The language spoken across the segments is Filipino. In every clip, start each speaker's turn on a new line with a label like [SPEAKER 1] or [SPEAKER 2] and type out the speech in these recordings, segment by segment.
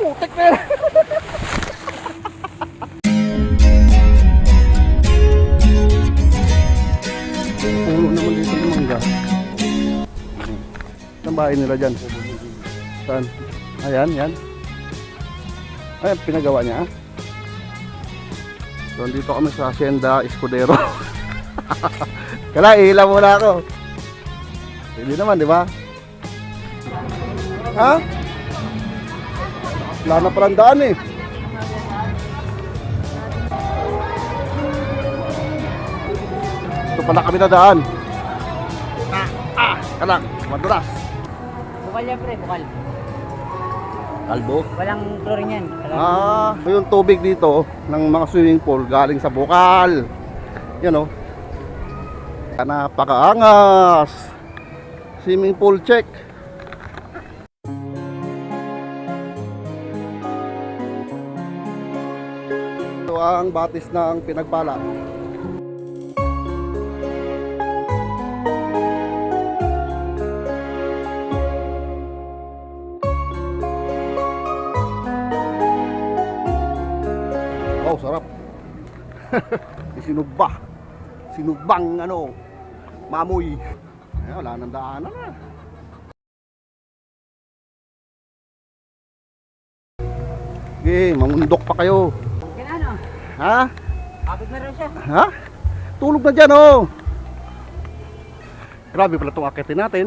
[SPEAKER 1] Putik na yan. Puno naman dito ng mangga. Saan bahay nila dyan? Saan? Ayan, yan. Ayan, pinagawa niya. ah. So, dito kami sa Hacienda Escudero. Kala, ihila muna ako. Hindi naman, di ba? Ha? Wala na palang daan eh. Ito pala kami na daan. Ah, ah, kalang, madulas.
[SPEAKER 2] Bukal yan pre, bukal.
[SPEAKER 1] Kalbo.
[SPEAKER 2] Walang chlorine yan.
[SPEAKER 1] Ah, yung tubig dito ng mga swimming pool galing sa bukal. Yan o. Napakaangas. Swimming pool check. Ang batis ng pinagpala. Oh, sarap. Sinugba. Sinugbang ano, mamoy. Eh, wala nang daanan na. Okay, mamundok pa kayo. Ha?
[SPEAKER 2] Kapit na rin siya.
[SPEAKER 1] Ha? Tulog na dyan, oh. Grabe pala itong akitin natin.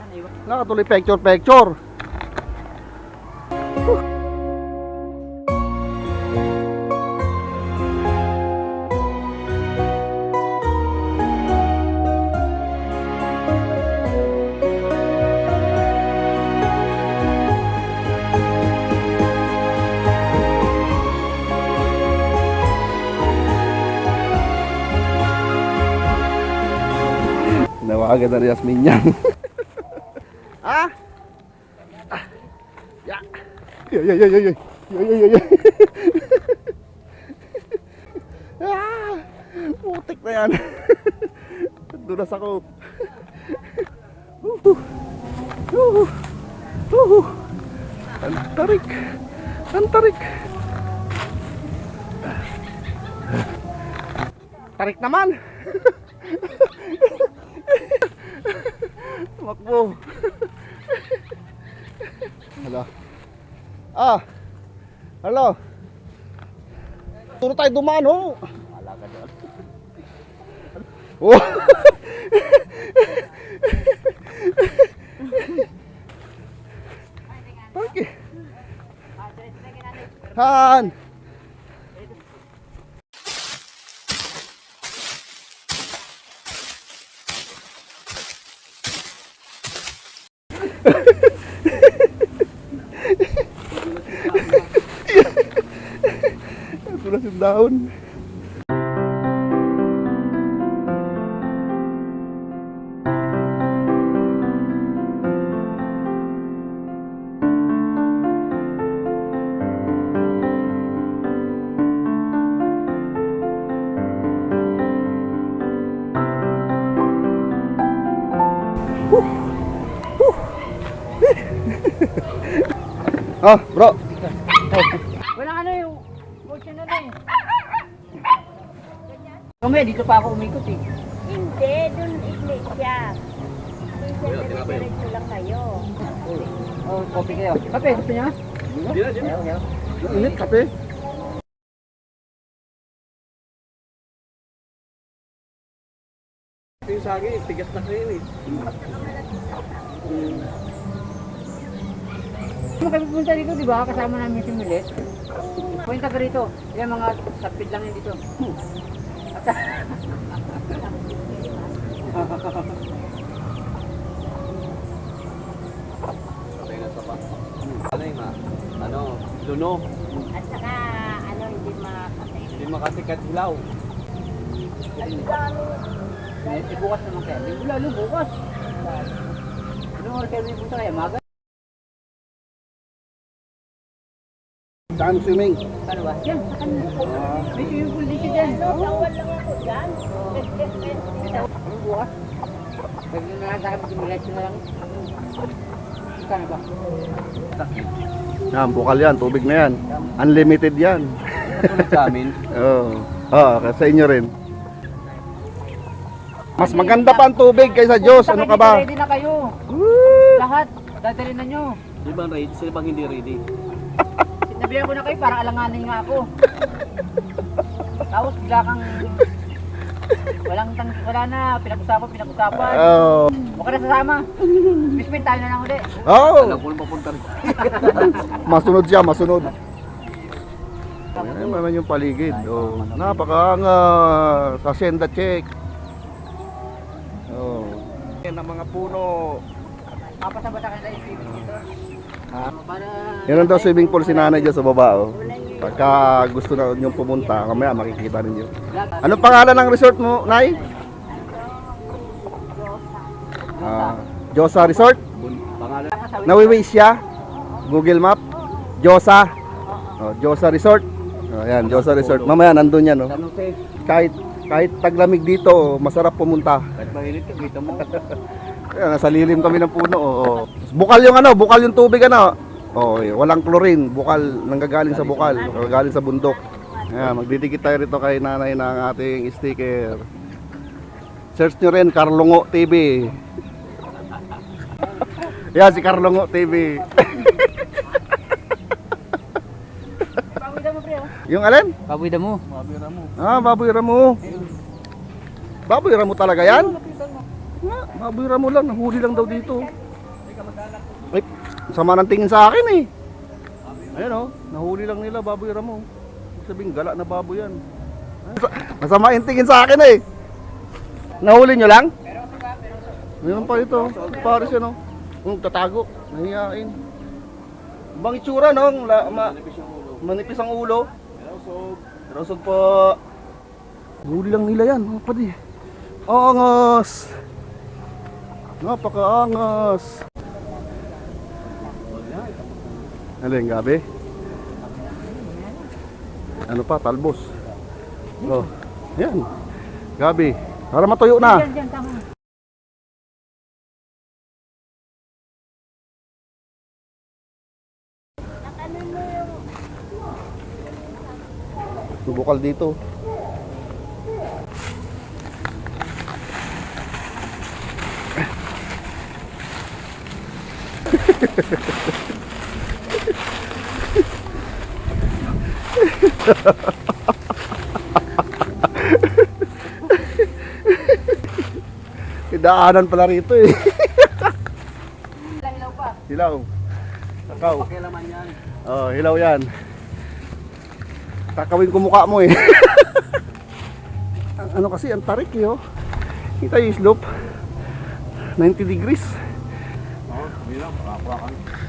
[SPEAKER 2] Ano?
[SPEAKER 1] Nakatuloy picture, picture. Nawagan na Yasmin yan. ha? Ah. Ya. Ya, ya, ya, ya. Ya, ya, ya, ya. ah, putik na yan. Dulas ako. Uhu. Uhu. Uhu. Ang tarik. Ang tarik. Tarik naman. Tumakbo. Hala. Ah. Hello. Turo tayo dumaan ho. Wala ka doon. Oh. Okay. Han. Tulas yung dahon. Ah, bro.
[SPEAKER 2] Walang ano yung kotse na rin. Kami, dito pa ako umikot eh.
[SPEAKER 3] Hindi, dun iglesia. Iglesia, diretso lang kayo.
[SPEAKER 2] Oh, kopi kayo. Kape, gusto niya? Ayaw, ayaw.
[SPEAKER 1] Init kape.
[SPEAKER 4] Yung saging, tigas na kayo eh.
[SPEAKER 2] Kung kami pumunta dito, di ba? Kasama namin si Milet. Punta ka rito. Yan mga sapid lang yan dito.
[SPEAKER 4] Sabay na sa pa. Ano yung ma? Ano? Luno.
[SPEAKER 3] At saka, ano, hindi makakasay.
[SPEAKER 4] Hindi makasikat hilaw.
[SPEAKER 2] eh, bukas naman kaya. Linggo lalo, bukas. Ano oras kayo may punta kaya? Maga?
[SPEAKER 1] Saan swimming?
[SPEAKER 2] Ano ba? Yan, sa kanila. May swimming pool siya dyan.
[SPEAKER 3] Tawal lang ako dyan.
[SPEAKER 2] Ano bukas? Pagod na lang sa akin, mag-relax na lang. Ika na ba?
[SPEAKER 1] Yan, bukal yan, tubig na yan. Unlimited yan.
[SPEAKER 4] Sa amin.
[SPEAKER 1] Oo. Oh. Oh, sa inyo rin. Mas maganda pa ang tubig kaysa Diyos. Ano ka ba?
[SPEAKER 2] Ready na kayo.
[SPEAKER 1] Woo!
[SPEAKER 2] Lahat. Dadalhin na nyo.
[SPEAKER 4] Di ba ready? Sila bang hindi ready?
[SPEAKER 2] Sinabihan ko na kayo para alanganin nga ako. Tapos bigla kang walang tang wala na pinag-usapan pinag-usapan.
[SPEAKER 1] Oh.
[SPEAKER 2] Huwag ka na sasama. Bispin tayo na lang ulit.
[SPEAKER 1] Oh.
[SPEAKER 4] Alam ko lang papunta rin.
[SPEAKER 1] Masunod siya, masunod. Ayan naman yung paligid. Oh. Napakaangas. Hacienda check. Oh. Yan ang mga puno.
[SPEAKER 2] Papasabata ka na yung dito. Para
[SPEAKER 1] Yan ang daw swimming pool si nanay dyan sa baba. Oh. Pagka gusto na nyo pumunta, kamaya makikita ninyo. Anong pangalan ng resort mo, Nay? Ah, Josa Resort?
[SPEAKER 4] Pangalan.
[SPEAKER 1] Nawiways siya? Google Map? Josa? Oh, Josa Resort? Oh, yan, Josa Resort. Mamaya nandun yan. Oh. Kahit, kahit taglamig dito, masarap pumunta.
[SPEAKER 4] Kahit mainit ka, kita mo.
[SPEAKER 1] Ayan, nasa lilim kami ng puno. Oh, oh. Bukal yung ano, bukal yung tubig ano. Oh, walang chlorine, bukal nanggagaling sa bukal, nanggagaling sa bundok. Ayan, magdidikit tayo rito kay nanay ng ating sticker. Search nyo rin, Carlongo TV. Yan, si Carlongo TV.
[SPEAKER 2] Oh.
[SPEAKER 1] yung alin?
[SPEAKER 2] Pawida mo.
[SPEAKER 4] Mabira mo.
[SPEAKER 1] Ah, baboy ramo. Baboy ramo talaga yan? Baboy ramo lang, nahuli lang daw dito. Sama ng tingin sa akin eh. Ayan oh, nahuli lang nila baboy ramo. Ibig Sabihin, gala na baboy yan. Mas- Masama yung tingin sa akin eh. Nahuli nyo lang? Meron pa ito, pares yan oh. Kung tatago, nahihain. Bang itsura no, la, ma, manipis ang ulo. Rosog po. Huli lang nila yan, mga padi. Angas! Napakaangas! Alin, gabi? Ano pa, talbos. Oh, yan. Gabi. Para matuyo na.
[SPEAKER 2] Diyan, diyan, tama.
[SPEAKER 1] Bukal dito. Idaanan pala rito eh.
[SPEAKER 2] Ilaw pa.
[SPEAKER 1] Hilaw. Takaw.
[SPEAKER 4] Pakialaman yan.
[SPEAKER 1] Oh, hilaw yan. Kakawin ko mukha mo eh. Ano kasi, ang tarik eh oh. Kita yung slope. 90 degrees.
[SPEAKER 4] Oo, mira, makakura ka.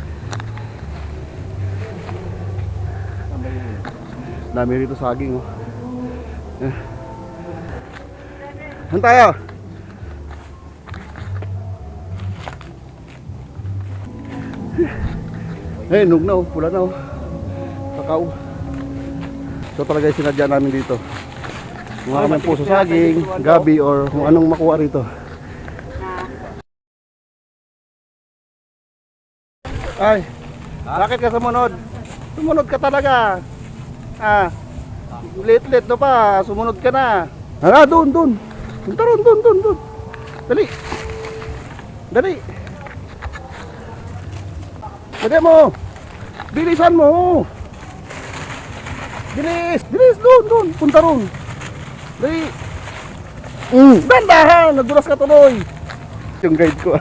[SPEAKER 1] Dami rito saging oh. Eh. Saan tayo? Eh, nug na oh, pula na oh. Kakao. So talaga yung sinadya namin dito. Mga kami puso saging, gabi, or kung anong makuha rito. Ay, bakit ka sumunod? Sumunod ka talaga. Ah, lit-lit no pa, sumunod ka na. Ah, doon, doon. Punta ron, doon, doon, doon. Dali. Dali. Dali mo. Bilisan mo. Bilis, bilis, doon, doon. Punta ron. Dali. Mm, dandahan, nadulas ka tuloy. Yung guide ko.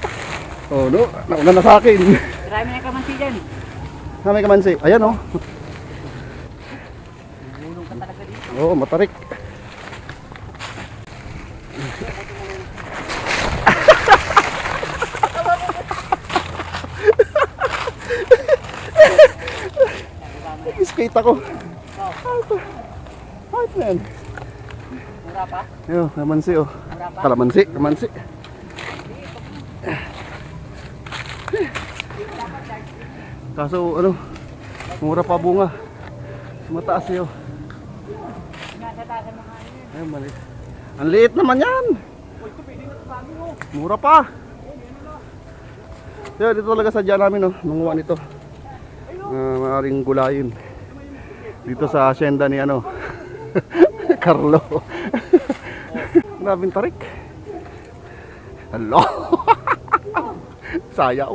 [SPEAKER 1] oh, no, nauna na sa akin.
[SPEAKER 2] Marami na kamansi dyan.
[SPEAKER 1] Ha, may kamansi. Ayan, oh.
[SPEAKER 2] Gulong ka talaga dito.
[SPEAKER 1] Oo, oh, matarik. Skate ako. Ay, man.
[SPEAKER 2] Mura pa?
[SPEAKER 1] Yo, kamansi oh. Kalamansi, kamansi. Kaso ano, mura pa bunga. Mataas yun. Ay, mali. Ang liit naman yan. Mura pa. Kaya dito talaga sadya namin, no, manguha nito. uh, maaaring gulayin. Dito sa asyenda ni ano, Carlo. Grabing tarik. Hello. Sayaw.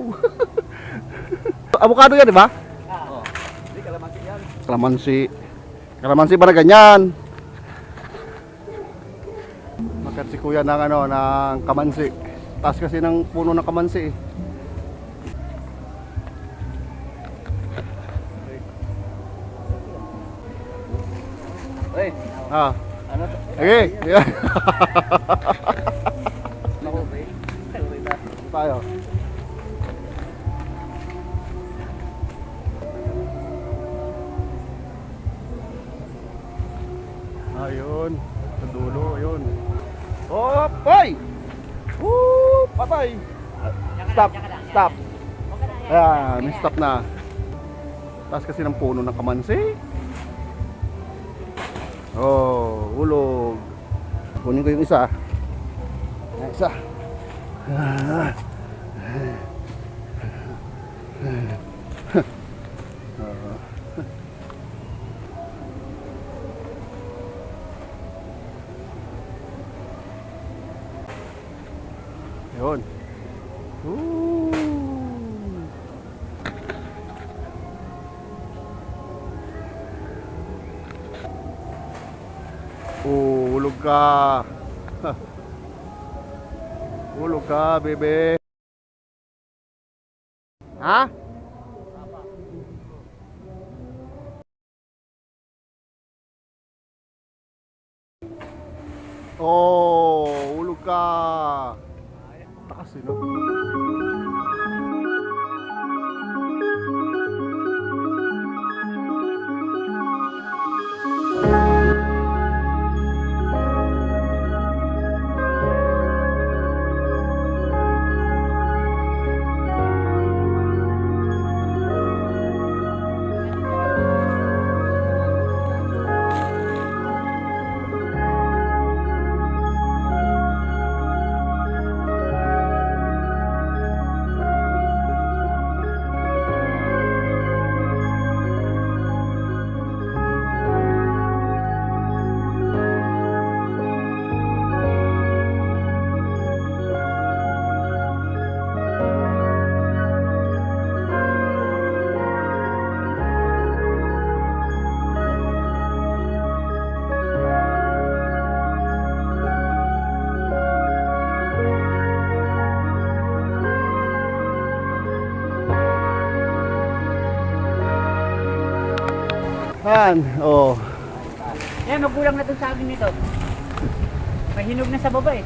[SPEAKER 1] Avocado yan, di ba?
[SPEAKER 4] Oh. Hindi, kalamansi yan.
[SPEAKER 1] Kalamansi. Kalamansi ba na ganyan? Makat si kuya ng ano, ng kamansi. Taas kasi ng puno ng kamansi eh.
[SPEAKER 4] Uy,
[SPEAKER 1] Ah,
[SPEAKER 4] ano
[SPEAKER 1] okay. Yeah.
[SPEAKER 4] Sorry na.
[SPEAKER 1] Tayo. Patay! Stop, stop. Ayan, may stop na. Taas kasi ng puno ng kamansi. Oh, ulog. Kunin ko yung isa. Ayan, isa. Yun. Ooh. Oh, ulog ka. Ulog ka, bebe. Ha? Oh, ulog ka. Takas eh, no? Han, oh.
[SPEAKER 2] Eh, magulang na to sa amin nito. May hinog na sa baba eh.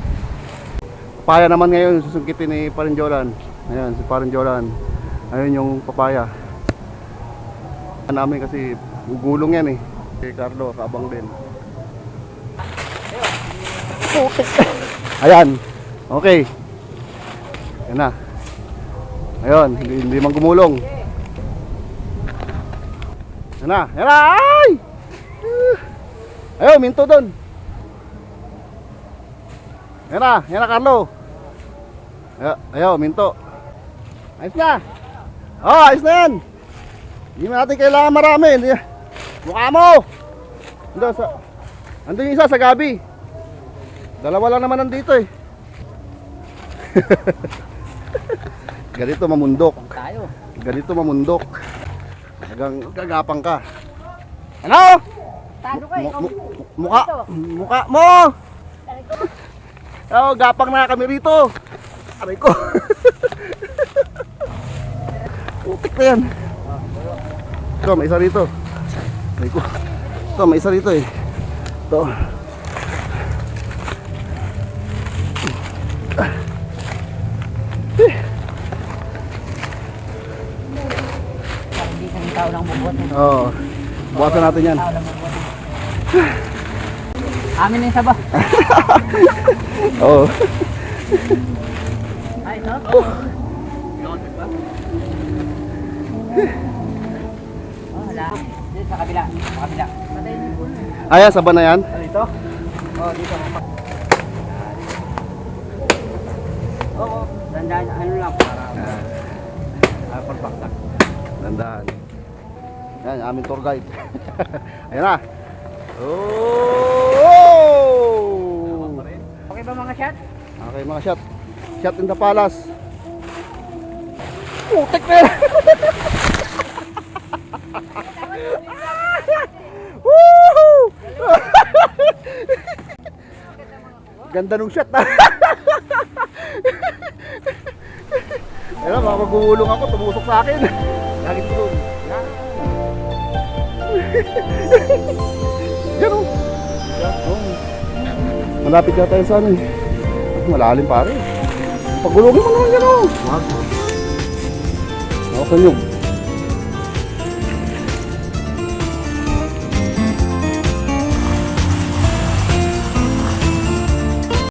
[SPEAKER 1] Papaya naman ngayon susungkitin ni Parinjolan. Ayan, si Parinjolan. Ayun yung papaya. Ang namin kasi gugulong yan eh. Si Carlo, kaabang din. Ayan. Okay. Yan na. Ayun, hindi, hindi man gumulong. Yan na. Yan na. Ay! Ayun, minto doon. Yan na, yan na Carlo. Ayo, minto. Ayos na. Oh, ayos na yan. Hindi mo natin kailangan marami. Mukha mo. Ando sa Ando yung isa sa gabi. Dalawa lang naman nandito eh. Ganito mamundok. Ganito mamundok. Hanggang gagapang ka. Ano?
[SPEAKER 2] Tado ka eh.
[SPEAKER 1] Mu- mu- mukha, mukha mo. Oh, gapang na kami rito. Aray ko. Putik na yan. Ito, may isa rito. Aray ko. Ito, may isa rito eh. Ito.
[SPEAKER 2] Hindi kang tao lang bubot eh.
[SPEAKER 1] Oo. Oh, buwasan natin yan.
[SPEAKER 2] Amin na yung saba.
[SPEAKER 1] Oo.
[SPEAKER 2] Ay, ito? Oh, wala. Dito sa kabila. Sa kabila. Patay niyo po na.
[SPEAKER 1] Aya, saba na yan.
[SPEAKER 2] Dito? Oh, dito. Oo. Dandaan, ano lang para para pagbaktak.
[SPEAKER 1] Tandaan. Yan, aming tour guide. Ayan na. Oh!
[SPEAKER 2] Okay ba mga shot?
[SPEAKER 1] Okay mga shot. Shot in the palace. Putik na yan! Ganda nung shot ah. Ayun, mga magugulong ako, tumusok sa akin. Lagi tulog. Yan. Malapit na tayo sa ano eh. Malalim pare. Pagulogin mo naman yan oh. Wag. Ako sa nyug.